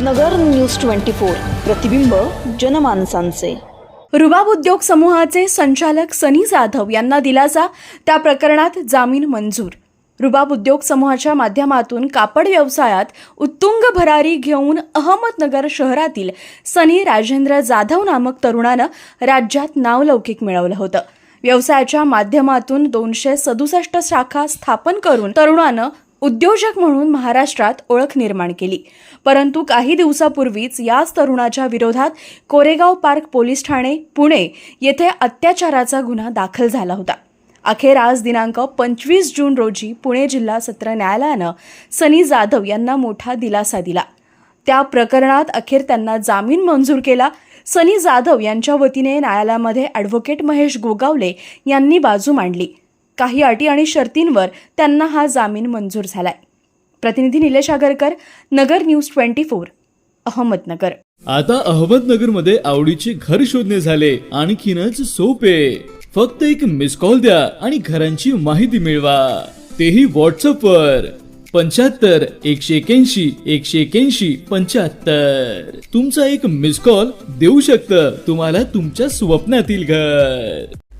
नगर news twenty four. प्रतिबिंब जनमानसांचे. रुबाब उद्योग समूहाचे संचालक सनी जाधव यांना दिलासा त्या प्रकरणात जामीन मंजूर. रुबाब उद्योग समूहाच्या माध्यमातून कापड व्यवसायात उत्तुंग भरारी घेऊन अहमदनगर शहरातील सनी राजेंद्र जाधव नामक तरुणानं राज्यात नावलौकिक मिळवलं होतं. व्यवसायाच्या माध्यमातून दोनशे सदुसष्ट शाखा स्थापन करून तरुणानं उद्योजक म्हणून महाराष्ट्रात ओळख निर्माण केली. परंतु काही दिवसापूर्वीच याच तरुणाच्या विरोधात कोरेगाव पार्क पोलीस ठाणे पुणे येथे अत्याचाराचा गुन्हा दाखल झाला होता. अखेर आज दिनांक पंचवीस जून रोजी पुणे जिल्हा सत्र न्यायालयानं सनी जाधव यांना मोठा दिलासा दिला. त्या प्रकरणात अखेर त्यांना जामीन मंजूर केला. सनी जाधव यांच्या वतीने न्यायालयामध्ये ॲडव्होकेट महेश गोगावले यांनी बाजू मांडली. काही अटी आणि शर्तींवर त्यांना हा जामीन मंजूर झालाय. प्रतिनिधी Nilesh Agarkar Nagar news twenty four Ahmednagar. आता अहमदनगरमध्ये आवडीचे घर शोधणे झाले. आणखीनच सोपे. फक्त एक मिस कॉल द्या आणि घरांची माहिती मिळवा. तेही व्हॉट्सअप वर. पंच्याहत्तर एकशे एक्याऐंशी एकशे एक्याऐंशी पंच्याहत्तर. तुमचा एक मिस कॉल देऊ शकतं तुम्हाला तुमच्या स्वप्नातील घर.